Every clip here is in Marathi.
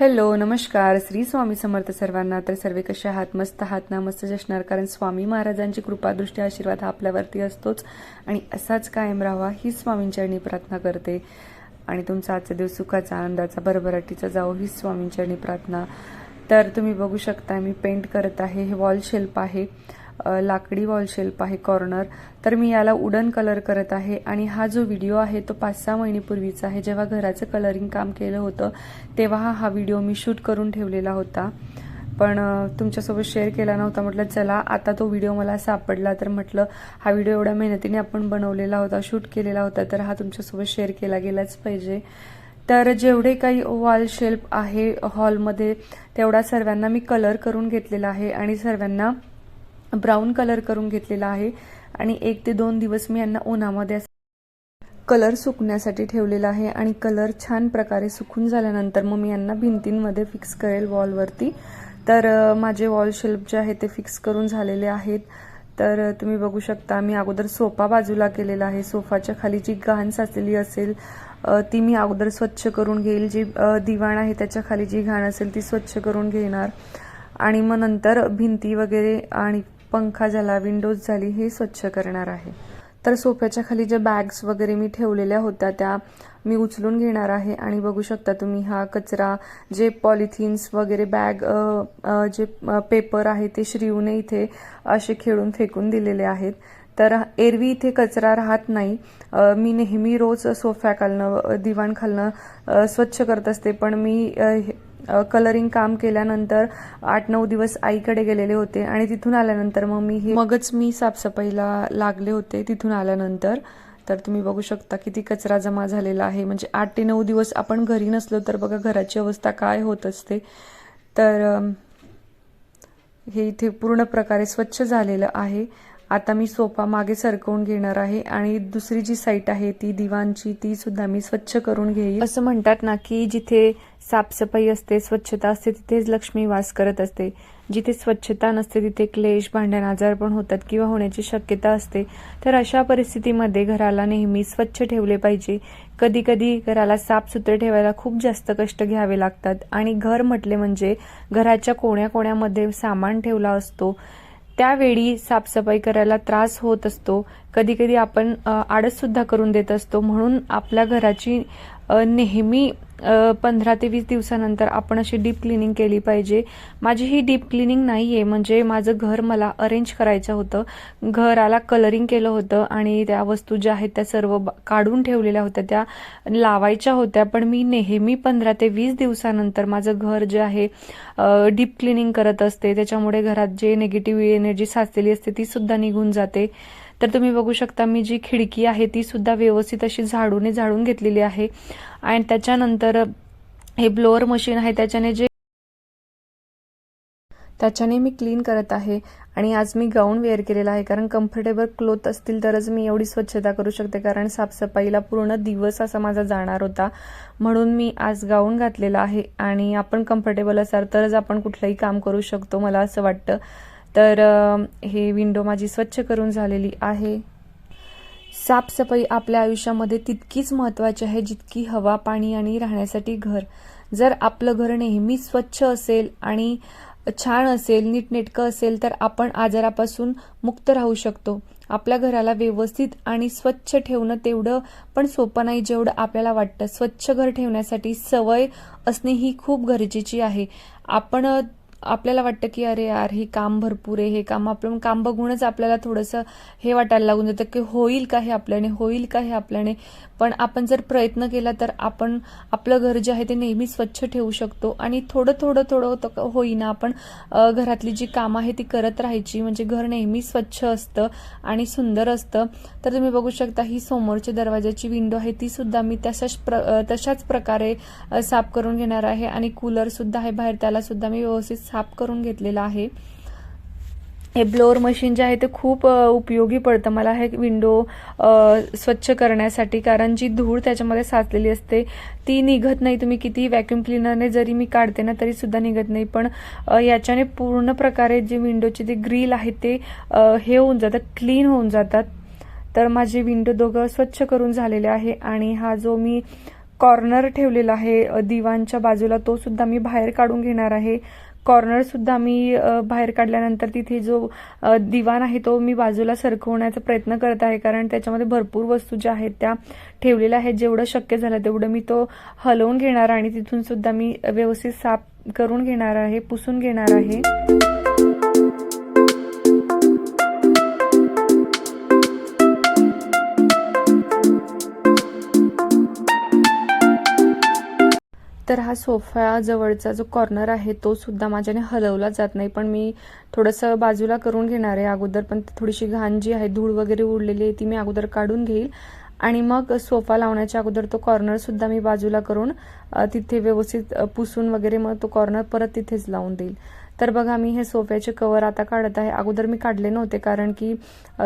हॅलो नमस्कार. श्री स्वामी समर्थ सर्वांना तर सर्वे कसे आहात? मस्त आहात ना? मस्त असणार कारण स्वामी महाराजांची कृपादृष्टी आशीर्वाद हा आपल्यावरती असतोच. आणि असाच कायम राहावा ही स्वामींचरणी प्रार्थना करते. आणि तुमचा आजचा दिवस सुखाचा आनंदाचा भरभराटीचा जावो ही स्वामींचरणी प्रार्थना. तर तुम्ही बघू शकता मी पेंट करत आहे. हे वॉल शेल्प आहे. लाकडी वॉल शेल्प आहे कॉर्नर तर मी याला उडन कलर करत आहे आणि हा जो व्हिडिओ आहे तो पाच सहा महिनेपूर्वीचा आहे. जेव्हा घराचं कलरिंग काम केलं होतं तेव्हा हा व्हिडिओ मी शूट करून ठेवलेला होता. पण तुमच्यासोबत शेअर केला नव्हता. म्हटलं चला आता तो व्हिडिओ मला सापडला. तर म्हटलं हा व्हिडिओ एवढ्या मेहनतीने आपण बनवलेला होता शूट केलेला होता तर हा तुमच्यासोबत शेअर केला गेलाच पाहिजे. तर जेवढे काही वॉल शेल्फ आहे हॉलमध्ये तेवढा सर्वांना मी कलर करून घेतलेला आहे. आणि सर्वांना ब्राऊन कलर करून घेतलेला आहे. आणि एक ते दोन दिवस मी यांना उन्हामध्ये कलर सुकण्यासाठी ठेवलेला आहे. आणि कलर छान प्रकारे सुकून झाल्यानंतर मग मी यांना भिंतींमध्ये फिक्स करेल वॉलवरती तर माझे वॉल शेल्फ जे आहे ते फिक्स करून झालेले आहेत. तर तुम्ही बघू शकता मी अगोदर सोफा बाजूला केलेला आहे. सोफाच्या खाली जी घाण साचलेली असेल ती मी अगोदर स्वच्छ करून घेईल. जी दिवाण आहे त्याच्याखाली जी घाण असेल ती स्वच्छ करून घेणार. आणि मग नंतर भिंती वगैरे आणि पंखा झाला विंडोज झाली हे स्वच्छ करणार आहे. तर सोफ्याच्या खाली ज्या बॅग्स वगैरे मी ठेवलेल्या होत्या त्या मी उचलून घेणार आहे. आणि बघू शकता तुम्ही हा कचरा जे पॉलिथिन्स वगैरे बॅग जे पेपर आहे ते श्रीवने इथे असे खेळून फेकून दिलेले आहेत. तर एरवी इथे कचरा राहत नाही. मी नेहमी रोज सोफ्या खालनं दिवाण खालनं स्वच्छ करत असते. पण मी हे- कलरिंग काम केल्यानंतर आठ नऊ दिवस आईकडे गेलेले होते आणि तिथून आल्यानंतर मग मी हे मगच मी साफसफाईला लागले होते तिथून आल्यानंतर. तर तुम्ही बघू शकता किती कचरा जमा झालेला आहे. म्हणजे आठ ते नऊ दिवस आपण घरी नसलो तर बघा घराची अवस्था काय होत असते. तर हे इथे पूर्ण प्रकारे स्वच्छ झालेलं आहे. आता मी सोफा मागे सरकवून घेणार आहे आणि दुसरी जी साईट आहे ती दिवाणची ती सुद्धा मी स्वच्छ करून घेईल. असं म्हणतात ना की जिथे साफसफाई असते स्वच्छता असते तिथेच लक्ष्मी वास करत असते. जिथे स्वच्छता नसते तिथे क्लेश भांडण आजार पण होतात किंवा होण्याची शक्यता असते. तर अशा परिस्थितीमध्ये घराला नेहमी स्वच्छ ठेवले पाहिजे. कधी कधी घराला साफसुथरं ठेवायला खूप जास्त कष्ट घ्यावे लागतात. आणि घर म्हटले म्हणजे घराच्या कोण्या कोण्यामध्ये सामान ठेवला असतो त्यावेळी साफसफाई करायला त्रास होत असतो. कधी कधी आपण अ, सुद्धा करून देत असतो. म्हणून आपल्या घराची नेहमी पंधरा ते वीस दिवसानंतर आपण अशी डीप क्लिनिंग केली पाहिजे. माझी ही डीप क्लिनिंग नाही आहे म्हणजे माझं घर मला अरेंज करायचं होतं. घराला कलरिंग केलं होतं आणि त्या वस्तू ज्या आहेत त्या सर्व ब- काढून ठेवलेल्या होत्या त्या लावायच्या होत्या. पण मी नेहमी पंधरा ते वीस दिवसानंतर माझं घर जे आहे डीप क्लिनिंग करत असते. त्याच्यामुळे घरात जे निगेटिव्ह एनर्जी साचलेली असते ती सुद्धा निघून जाते. तर तुम्ही बघू शकता मी जी खिडकी आहे ती सुद्धा व्यवस्थित अशी झाडूने झाडून घेतलेली आहे. आणि त्याच्यानंतर हे ब्लोअर मशीन आहे त्याच्याने जे त्याच्याने मी क्लीन करत आहे. आणि आज मी गाऊन वेअर केलेला आहे कारण कम्फर्टेबल क्लोथ असतील तरच मी एवढी स्वच्छता करू शकते कारण साफसफाईला पूर्ण दिवस असा माझा जाणार होता. म्हणून मी आज गाऊन घातलेला आहे. आणि आपण कम्फर्टेबल असाल तरच आपण कुठलंही काम करू शकतो मला असं वाटतं. तर हे विंडो माझी स्वच्छ करून झालेली आहे. साफसफाई आपल्या आयुष्यामध्ये तितकीच महत्त्वाची आहे जितकी हवा पाणी आणि राहण्यासाठी घर. जर आपलं घर नेहमी स्वच्छ असेल आणि छान असेल नीटनेटकं असेल तर आपण आजारापासून मुक्त राहू शकतो. आपल्या घराला व्यवस्थित आणि स्वच्छ ठेवणं तेवढं पण सोपं नाही जेवढं आपल्याला वाटतं. स्वच्छ घर ठेवण्यासाठी सवय असणे ही खूप गरजेची आहे. आपण आपल्याला वाटतं की अरे यार हे काम भरपूर आहे हे काम आपलं काम बघूनच आपल्याला थोडंसं हे वाटायला लागून जातं की होईल का हे आपल्याने होईल का हे आपल्याने. पण आपण जर प्रयत्न केला तर आपण आपलं घर जे आहे ते नेहमी स्वच्छ ठेवू शकतो. आणि थोडं थोडं थोडं होतं होईना आपण घरातली जी कामं आहे ती करत राहायची. म्हणजे घर नेहमी स्वच्छ असतं आणि सुंदर असतं. तर तुम्ही बघू शकता ही समोरच्या दरवाजाची विंडो आहे ती सुद्धा मी तशाच प्र तशाच प्रकारे साफ करून घेणार आहे. आणि कूलरसुद्धा आहे बाहेर त्याला सुद्धा मी व्यवस्थित साफ करून घेतलेला आहे. हे ब्लोअर मशीन जे आहे ते खूप उपयोगी पडतं. मला हे विंडो स्वच्छ करण्यासाठी कारण जी धूळ त्याच्यामध्ये साचलेली असते ती निघत नाही. तुम्ही किती व्हॅक्युम क्लिनरने जरी मी काढते ना तरी सुद्धा निघत नाही. पण याच्याने पूर्ण प्रकारे जे विंडोचे ते ग्रिल आहे ते हे होऊन जातात क्लीन होऊन जातात. तर माझे विंडो दोघं स्वच्छ करून झालेले आहे आणि हा जो मी कॉर्नर ठेवलेला आहे दिवानच्या बाजूला तो सुद्धा मी बाहेर काढून घेणार आहे. कॉर्नरसुद्धा मी बाहेर काढल्यानंतर तिथे जो दिवाण आहे तो मी बाजूला सरकवण्याचा प्रयत्न करत आहे. कारण त्याच्यामध्ये भरपूर वस्तू ज्या आहेत त्या ठेवलेल्या आहेत. जेवढं शक्य झालं तेवढं मी तो हलवून घेणार आणि तिथून सुद्धा मी व्यवस्थित साफ करून घेणार आहे पुसून घेणार आहे. तर हा सोफा जवळचा जो कॉर्नर आहे तो सुद्धा माझ्याने हलवला जात नाही. पण मी थोडंसं बाजूला करून घेणार आहे अगोदर पण थोडीशी घाण जी आहे धूळ वगैरे उडलेली आहे ती मी अगोदर काढून घेईल. आणि मग सोफा लावण्याच्या अगोदर तो कॉर्नर सुद्धा मी बाजूला करून तिथे व्यवस्थित पुसून वगैरे मग तो कॉर्नर परत तिथेच लावून देईल. तर बघा मी हे सोफ्याचे कवर आता काढत आहे. अगोदर मी काढले नव्हते कारण की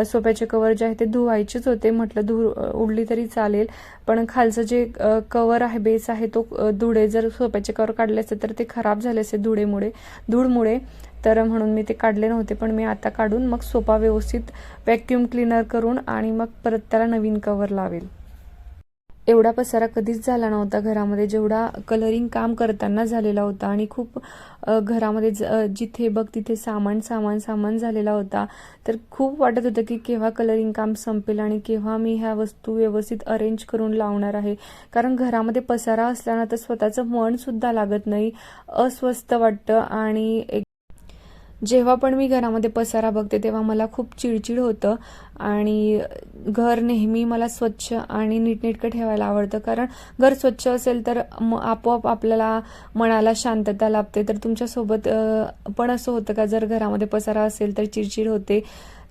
सोफ्याचे कवर जे आहे ते धुवायचेच होते. म्हटलं धूळ उडली तरी चालेल. पण खालचं जे कवर आहे बेस आहे तो धुडे धुळे जर सोफ्याचे कवर काढले असते तर ते खराब झाले असते धुळेमुळे धूळमुळे. तर म्हणून मी ते काढले नव्हते पण मी आता काढून मग सोफा व्यवस्थित व्हॅक्यूम क्लीनर करून आणि मग परत त्याला नवीन कवर लावेल. एवढा पसारा कधीच झाला नव्हता घरामध्ये. जेवढा कलरिंग काम करताना झालेला होता आणि खूप घरामध्ये ज- जिथे बघ तिथे सामान सामान सामान झालेला होता तर खूप वाटत होतं की केव्हा कलरिंग काम संपेल आणि केव्हा मी ह्या वस्तू व्यवस्थित अरेंज करून लावणार आहे. कारण घरामध्ये पसारा असल्यानं तर स्वतःचं मन सुद्धा लागत नाही. अस्वस्थ वाटतं आणि एक जेव्हा पण मी घरामध्ये पसारा बघते तेव्हा मला खूप चिडचिड होतं आणि घर नेहमी मला स्वच्छ आणि नीटनेटकं ठेवायला आवडतं. कारण घर स्वच्छ असेल तर म- आपोआप आपल्याला मनाला शांतता लाभते. तर तुमच्यासोबत पण असं होतं का? जर घरामध्ये पसारा असेल तर चिडचिड होते.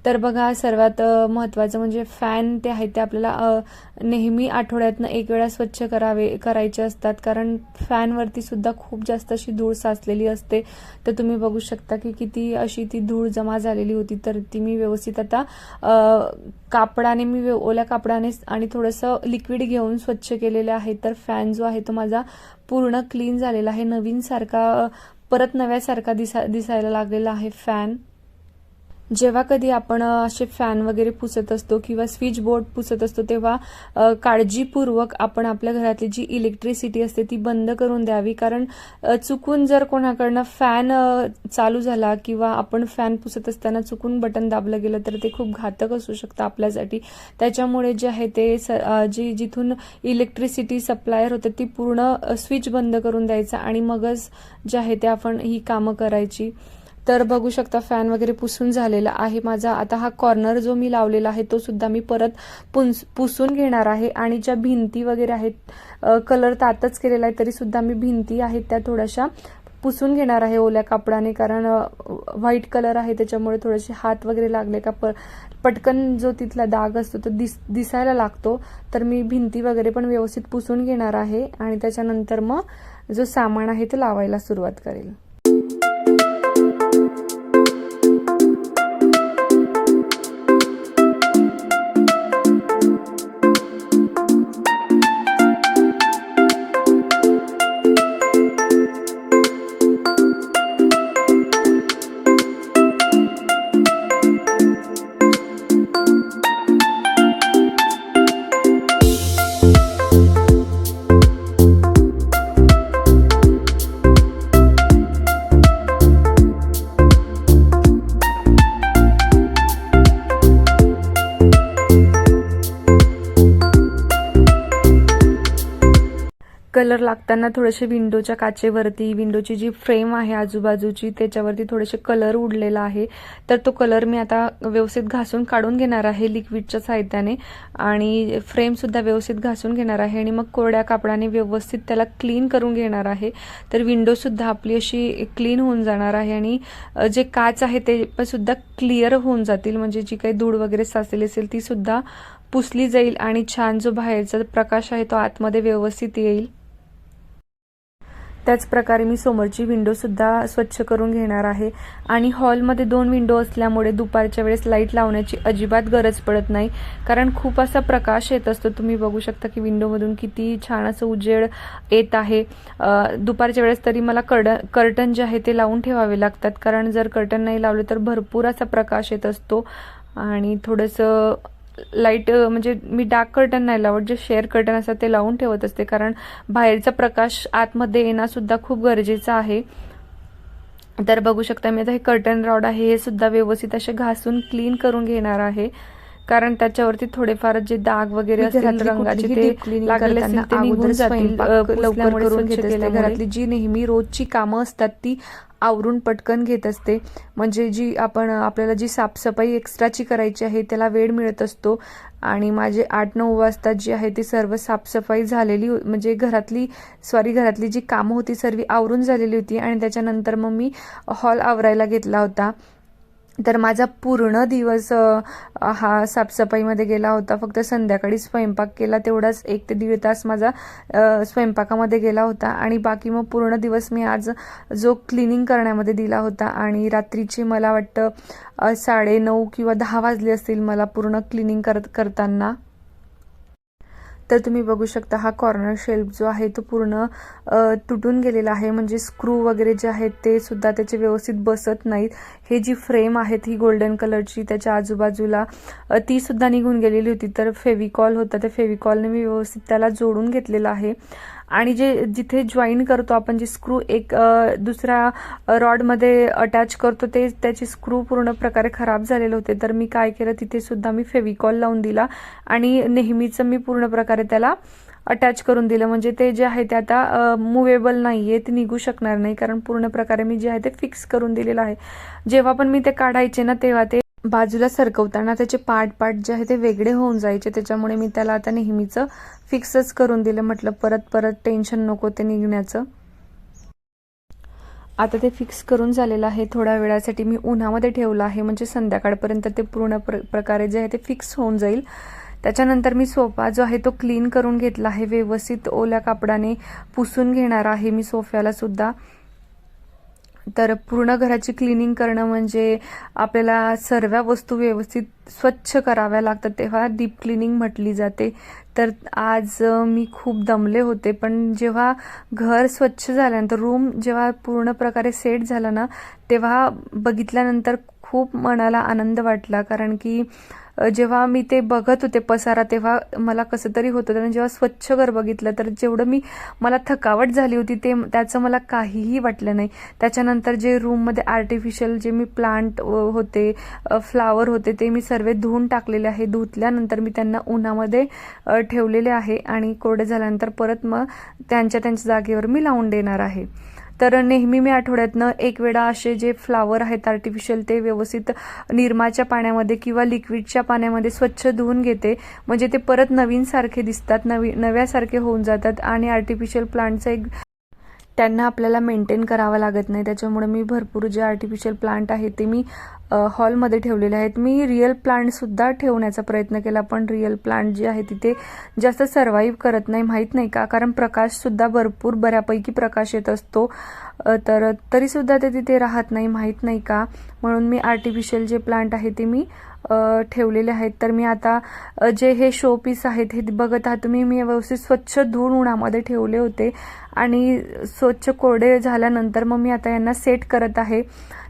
तर बघा सर्वात महत्त्वाचं म्हणजे फॅन ते आहेत ते आपल्याला नेहमी आठवड्यातनं एक वेळा स्वच्छ करावे करायचे असतात. कारण फॅनवरती सुद्धा खूप जास्त अशी धूळ साचलेली असते. तर तुम्ही बघू शकता की किती अशी ती धूळ जमा झालेली होती. तर ती मी व्यवस्थित आता कापडाने मी ओल्या कापडाने आणि थोडंसं लिक्विड घेऊन स्वच्छ केलेलं आहे. तर फॅन जो आहे तो माझा पूर्ण क्लीन झालेला आहे. नवीन सारखा परत नव्यासारखा दिसा दिसायला लागलेला आहे फॅन जेव्हा कधी आपण असे फॅन वगैरे पुसत असतो किंवा स्विच बोर्ड पुसत असतो तेव्हा काळजीपूर्वक आपण आपल्या घरातली जी इलेक्ट्रिसिटी असते ती बंद करून द्यावी. कारण चुकून जर कोणाकडनं फॅन चालू झाला किंवा आपण फॅन पुसत असताना चुकून बटन दाबलं गेलं तर ते खूप घातक असू शकतं आपल्यासाठी. त्याच्यामुळे जे आहे ते स- जी जिथून इलेक्ट्रिसिटी सप्लायर होते ती पूर्ण स्विच बंद करून द्यायचा आणि मगच जे आहे ते आपण ही कामं करायची. तर बघू शकता फॅन वगैरे पुसून झालेला आहे माझा. आता हा कॉर्नर जो मी लावलेला आहे तो सुद्धा मी परत पुंस पुसून घेणार आहे. आणि ज्या भिंती वगैरे आहेत कलर तातच केलेला आहे तरी सुद्धा मी भिंती आहेत त्या थोड्याशा पुसून घेणार आहे ओल्या कापडाने. कारण व्हाईट कलर आहे त्याच्यामुळे थोडेसे हात वगैरे लागले का प पटकन जो तिथला दाग असतो तो दिस दिसायला लागतो. तर मी भिंती वगैरे पण व्यवस्थित पुसून घेणार आहे. आणि त्याच्यानंतर मग जो सामान आहे तो लावायला सुरुवात करेल. कलर लागताना थोडेसे विंडोच्या काचेवरती विंडोची जी फ्रेम आहे आजूबाजूची त्याच्यावरती थोडेसे कलर उडलेला आहे. तर तो कलर मी आता व्यवस्थित घासून काढून घेणार आहे लिक्विडच्या साहित्याने आणि फ्रेमसुद्धा व्यवस्थित घासून घेणार आहे आणि मग कोरड्या कापडाने व्यवस्थित त्याला क्लीन करून घेणार आहे. तर विंडोसुद्धा आपली अशी क्लीन होऊन जाणार आहे आणि जे काच आहे ते पण सुद्धा क्लिअर होऊन जातील. म्हणजे जी काही धूळ वगैरे साचलेली असेल ती सुद्धा पुसली जाईल आणि छान जो बाहेरचा प्रकाश आहे तो आतमध्ये व्यवस्थित येईल. त्याचप्रकारे मी समोरची विंडोसुद्धा स्वच्छ करून घेणार आहे. आणि हॉलमध्ये दोन विंडो असल्यामुळे दुपारच्या वेळेस लाइट लावण्याची अजिबात गरज पडत नाही. कारण खूप असा प्रकाश येत असतो. तुम्ही बघू शकता की विंडोमधून किती छान असं उजेड येत आहे. दुपारच्या वेळेस तरी मला कड कर्टन जे आहे ते लावून ठेवावे लागतात. कारण जर कर्टन नाही लावले तर भरपूर असा प्रकाश येत असतो. आणि थोडंसं लाइट म्हणजे मी डार्क कर्टन नाही लावत जे शेअर कर्टन असतात ते लावून ठेवत असते. कारण बाहेरचा प्रकाश आतमध्ये येणं सुद्धा खूप गरजेचं आहे. तर बघू शकता मी आता हे कर्टन रॉड आहे हे सुद्धा व्यवस्थित असे घासून क्लीन करून घेणार आहे. कारण त्याच्यावरती थोडेफार जे डाग वगैरे असतील रंगाचे ते निघून अगोदर लवकर करून. घरातली जी नेहमी रोजची कामं असतात ती आवरून पटकन घेत असते. म्हणजे जी आपण आपल्याला जी साफसफाई एक्स्ट्राची करायची आहे त्याला वेळ मिळत असतो. आणि माझे आठ नऊ वाजता जी आहे ती सर्व साफसफाई झालेली म्हणजे घरातली सॉरी घरातली जी कामं होती सर्व आवरून झालेली होती. आणि त्याच्यानंतर मग मी हॉल आवरायला घेतला होता. तर माझा पूर्ण दिवस हा साफसफाईमध्ये गेला होता. फक्त संध्याकाळी स्वयंपाक केला तेवढाच. एक ते दीड तास माझा स्वयंपाकामध्ये गेला होता. आणि बाकी मग पूर्ण दिवस मी आज जो क्लिनिंग करण्यामध्ये दिला होता. आणि रात्रीचे मला वाटतं साडे नऊ किंवा दहा वाजले असतील मला पूर्ण क्लिनिंग करत करताना. तर तुम्ही बघू शकता हा कॉर्नर शेल्फ जो आहे तो पूर्ण तुटून गेलेला आहे. म्हणजे स्क्रू वगैरे जे आहेत ते सुद्धा त्याचे व्यवस्थित बसत नाहीत. हे जी फ्रेम आहेत ही गोल्डन कलरची त्याच्या आजूबाजूला ती सुद्धा निघून गेलेली होती. तर फेविकॉल होता. त्या फेविकॉलने मी व्यवस्थित त्याला जोडून घेतलेला आहे. आणि जे जिथे जॉईन करतो आपण जे स्क्रू एक दुसऱ्या रॉडमध्ये अटॅच करतो ते त्याचे स्क्रू पूर्ण प्रकारे खराब झालेले होते. तर मी काय केलं तिथे सुद्धा मी फेविकॉल लावून दिला आणि नेहमीचं मी पूर्ण प्रकारे त्याला अटॅच करून दिलं. म्हणजे ते जे आहे ते आता मुवेबल नाही आहे ते निघू शकणार नाही. कारण पूर्ण प्रकारे मी जे आहे ते फिक्स करून दिलेलं आहे. जेव्हा पण मी ते काढायचे ना तेव्हा ते बाजूला सरकवताना त्याचे पार्ट पार्ट जे आहे ते वेगळे होऊन जायचे. त्याच्यामुळे मी त्याला आता नेहमीचं फिक्सच करून दिलं. म्हटलं परत परत टेन्शन नको ते निघण्याचं. आता ते फिक्स करून झालेलं आहे. थोड्या वेळासाठी मी उन्हामध्ये ठेवलं आहे. म्हणजे संध्याकाळपर्यंत ते पूर्ण प्र प्रकारे जे आहे ते फिक्स होऊन जाईल. त्याच्यानंतर मी सोफा जो आहे तो क्लीन करून घेतला आहे. व्यवस्थित ओल्या कापडाने पुसून घेणार आहे मी सोफ्याला सुद्धा. तर पूर्ण घराची क्लिनिंग करणं म्हणजे आपल्याला सर्व वस्तू व्यवस्थित स्वच्छ कराव्या लागतात तेव्हा डीप क्लिनिंग म्हटली जाते. तर आज मी खूप दमले होते पण जेव्हा घर स्वच्छ झाल्यानंतर रूम जेव्हा पूर्ण प्रकारे सेट झाला ना तेव्हा बघितल्यानंतर खूप मनाला आनंद वाटला कारण की जेव्हा मी ते बघत होते पसारा तेव्हा मला कसं तरी होतं. आणि जेव्हा स्वच्छ घर बघितलं तर जेवढं मी मला थकावट झाली होती ते त्याचं मला काहीही वाटलं नाही. त्याच्यानंतर जे रूममध्ये आर्टिफिशियल जे मी प्लांट होते फ्लावर होते ते मी सर्व धुवून टाकलेले आहे. धुतल्यानंतर मी त्यांना उन्हामध्ये ठेवलेले आहे आणि कोरडे झाल्यानंतर परत मग त्यांच्या त्यांच्या जागेवर मी लावून देणार आहे. तर नेहमी मी आठवड्यातनं एक वेळा असे जे फ्लावर आहेत आर्टिफिशियल ते व्यवस्थित निरमाच्या पाण्यामध्ये किंवा लिक्विडच्या पाण्यामध्ये स्वच्छ धुवून घेते. म्हणजे ते परत नवीन सारखे दिसतात नवी नव्यासारखे होऊन जातात आणि आर्टिफिशियल प्लांटचा एक त्यांना आपल्याला मेंटेन करावं लागत नाही. त्याच्यामुळे मी भरपूर जे आर्टिफिशियल प्लांट आहे ते मी हॉलमध्ये ठेवलेले आहेत. मी रिअल प्लांटसुद्धा ठेवण्याचा प्रयत्न केला पण रिअल प्लांट जे आहे तिथे जास्त सर्वाईव्ह करत नाही माहीत नाही का? कारण प्रकाशसुद्धा भरपूर बऱ्यापैकी प्रकाश येत असतो. तर तरीसुद्धा ते तिथे राहत नाही माहीत नाही का? म्हणून मी आर्टिफिशियल जे प्लांट आहे ते मी ठेवलेले आहेत. तर मी आता जे हे शो पीस आहेत हे बघत आहात तुम्ही मी व्यवस्थित स्वच्छ धुवून उन्हामध्ये ठेवले होते. आणि स्वच्छ कोरडे झाल्यानंतर मग मी आता यांना सेट करत आहे.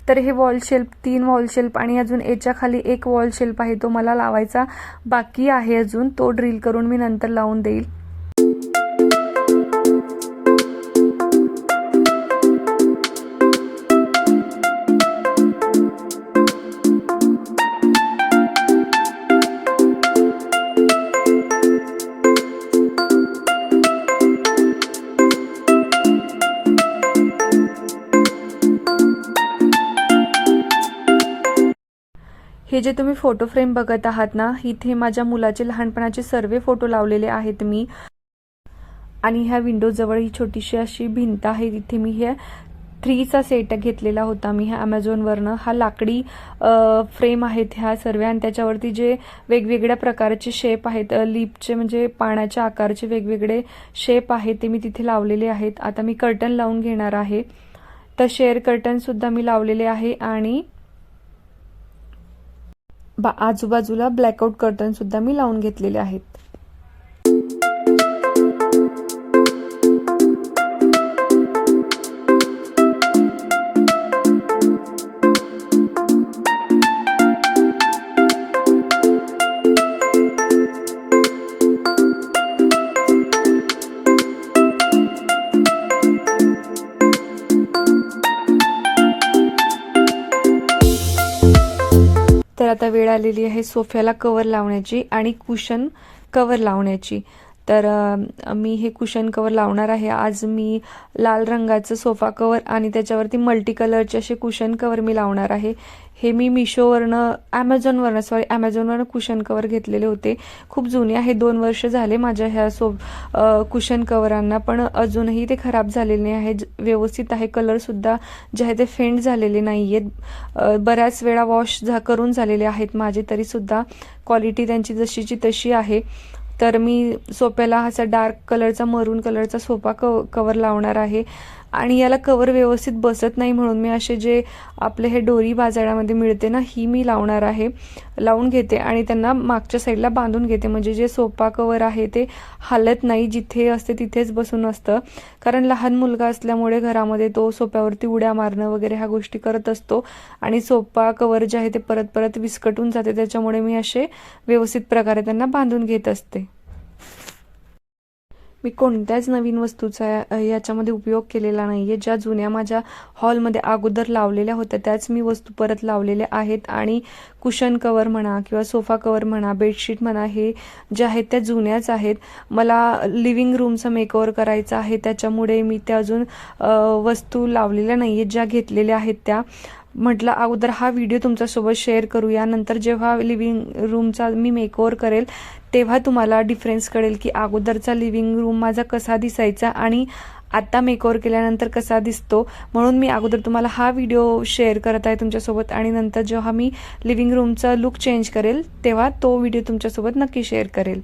तर हे वॉल तीन वॉलशेल्प आणि अजून याच्या खाली एक वॉल आहे तो मला लावायचा बाकी आहे अजून. तो ड्रिल करून मी नंतर लावून देईल. हे जे तुम्ही फोटो फ्रेम बघत आहात ना इथे माझ्या मुलाचे लहानपणाचे सर्व फोटो लावलेले आहेत मी. आणि ह्या विंडोजवळ ही छोटीशी अशी भिंत आहे तिथे मी हे थ्रीचा सेट घेतलेला होता मी ह्या अमेझॉनवरनं हा लाकडी फ्रेम आहेत ह्या सर्व आणि त्याच्यावरती जे वेगवेगळ्या प्रकारचे शेप आहेत लिपचे म्हणजे पाण्याच्या आकारचे वेगवेगळे शेप आहेत ते मी तिथे लावलेले आहेत. आता मी कर्टन लावून घेणार आहे. तर शेअर कर्टनसुद्धा मी लावलेले आहे आणि बा आजूबाजूला ब्लॅकआउट कर्टन सुद्धा मी लावून घेतलेले आहेत. आता वेळ आलेली आहे सोफ्याला कवर लावण्याची आणि कुशन कवर लावण्याची. तर मी हे कुशन कवर लावणार आहे. आज मी लाल रंगाचं सोफा कवर आणि त्याच्यावरती मल्टी कलरचे असे कुशन कवर मी लावणार आहे. हे मी मिशोवरनं ॲमेझॉनवरनं सॉरी ॲमेझॉनवरनं कुशन कवर घेतलेले होते. खूप जुने आहे. दोन वर्ष झाले माझ्या ह्या सो कुशन कवरांना पण अजूनही ते खराब झालेले नाही आहे ज- व्यवस्थित आहे. कलरसुद्धा जे आहे ते फेंट झालेले नाही आहेत बऱ्याच वेळा वॉश झा करून झालेले आहेत माझे तरीसुद्धा क्वालिटी त्यांची जशीची तशी आहे. तर मी सोप्याला असा डार्क कलरचा मरून कलरचा सोफा क कवर लावणार आहे. आणि याला कवर व्यवस्थित बसत नाही म्हणून मी असे जे आपले हे डोरी बाजारामध्ये मिळते ना ही मी लावणार आहे. लावून घेते आणि त्यांना मागच्या साईडला बांधून घेते. म्हणजे जे सोफा कवर आहे ते हालत नाही जिथे असते तिथेच बसून असतं. कारण लहान मुलगा असल्यामुळे घरामध्ये तो सोप्यावरती उड्या मारणं वगैरे ह्या गोष्टी करत असतो. आणि सोफा कवर जे आहे ते परत परत विस्कटून जाते. त्याच्यामुळे मी असे व्यवस्थित प्रकारे त्यांना बांधून घेत असते. मी कोणत्याच नवीन वस्तूचा याच्यामध्ये उपयोग केलेला नाही आहे ज्या जुन्या माझ्या हॉलमध्ये अगोदर लावलेल्या होत्या त्याच मी वस्तू परत लावलेल्या आहेत. आणि कुशन कवर म्हणा किंवा सोफा कवर म्हणा बेडशीट म्हणा हे जे आहेत त्या जुन्याच आहेत. मला लिव्हिंग रूमचा मेकओव्हर करायचा आहे. त्याच्यामुळे मी त्या अजून वस्तू लावलेल्या नाही आहेत ज्या घेतलेल्या आहेत त्या. म्हटलं अगोदर हा व्हिडिओ तुमच्यासोबत शेअर करूया. नंतर जेव्हा लिव्हिंग रूमचा मी मेकओव्हर करेल तेव्हा तुम्हाला डिफरन्स कळेल की अगोदरचा लिव्हिंग रूम माझा कसा दिसायचा आणि आत्ता मेकओव्हर केल्यानंतर कसा दिसतो. म्हणून मी अगोदर तुम्हाला हा व्हिडिओ शेअर करत आहे तुमच्यासोबत आणि नंतर जेव्हा मी लिव्हिंग रूमचा लुक चेंज करेल तेव्हा तो व्हिडिओ तुमच्यासोबत नक्की शेअर करेल.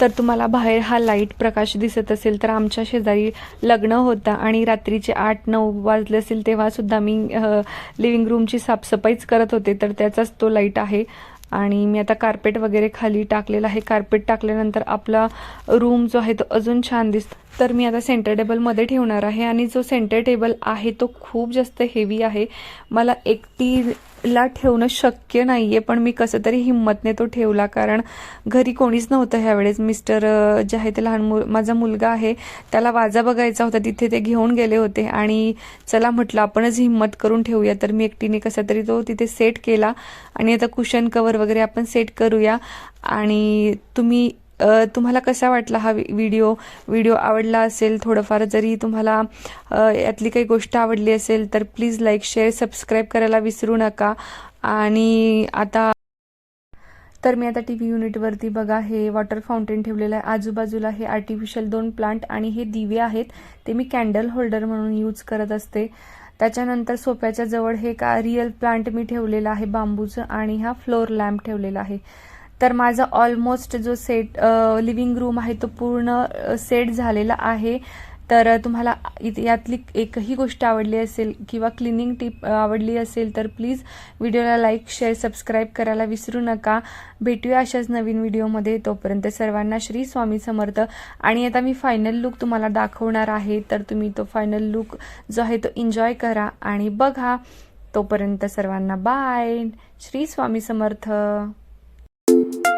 तर तुम्हाला बाहेर हा लाइट प्रकाश दिसत असेल तर आमच्या शेजारी लग्न होतं आणि रात्रीचे आठ नऊ वाजले असेल तेव्हा सुद्धा मी लिव्हिंग रूमची साफसफाईच करत होते तर त्याचाच तो लाइट आहे. आणि मी आता कार्पेट वगैरे खाली टाकलेला आहे. कार्पेट टाकल्यानंतर आपला रूम जो आहे तो अजून छान दिसतो. तर मी आता सेंटर टेबलमध्ये ठेवणार आहे आणि जो सेंटर टेबल आहे तो खूप जास्त हेवी आहे. मला एकटीला ठेवणं शक्य नाही आहे पण मी कसं तरी हिंमतने तो ठेवला. कारण घरी कोणीच नव्हतं ह्यावेळेस. मिस्टर जे आहे ते लहान मुल माझा मुलगा आहे त्याला वाजा बघायचा होता. तिथे ते घेऊन गेले होते. आणि चला म्हटलं आपणच हिंमत करून ठेवूया. तर मी एकटीने कसा तरी तो तिथे सेट केला. आणि आता कुशन कवर वगैरे आपण सेट करूया. आणि तुम्ही तुम्हाला कसा वाटला हा व्हिडिओ? व्हिडिओ आवडला असेल? थोडंफार जरी तुम्हाला यातली काही गोष्ट आवडली असेल तर प्लीज लाईक शेअर सबस्क्राईब करायला विसरू नका. आणि आता तर मी आता टी व्ही युनिटवरती बघा हे वॉटर फाउंटेन ठेवलेलं आहे. आजूबाजूला हे आर्टिफिशियल दोन प्लांट आणि हे दिवे आहेत. ते मी कॅन्डल होल्डर म्हणून यूज करत असते. त्याच्यानंतर सोप्याच्या जवळ हे का रिअल प्लांट मी ठेवलेला आहे बांबूचं आणि हा फ्लोअर लॅम्प ठेवलेला आहे. तर माझा ऑलमोस्ट जो सेट लिव्हिंग रूम आहे तो पूर्ण सेट झालेला आहे. तर तुम्हाला यातली एकही गोष्ट आवडली असेल किंवा क्लिनिंग टिप आवडली असेल तर प्लीज व्हिडिओला लाईक शेअर सबस्क्राईब करायला विसरू नका. भेटूया अशाच नवीन व्हिडिओमध्ये तोपर्यंत सर्वांना श्री स्वामी समर्थ. आणि आता मी फायनल लुक तुम्हाला दाखवणार आहे. तर तुम्ही तो फायनल लुक जो आहे तो एन्जॉय करा आणि बघा. तोपर्यंत सर्वांना bye Shri Swami Samarth. thank you.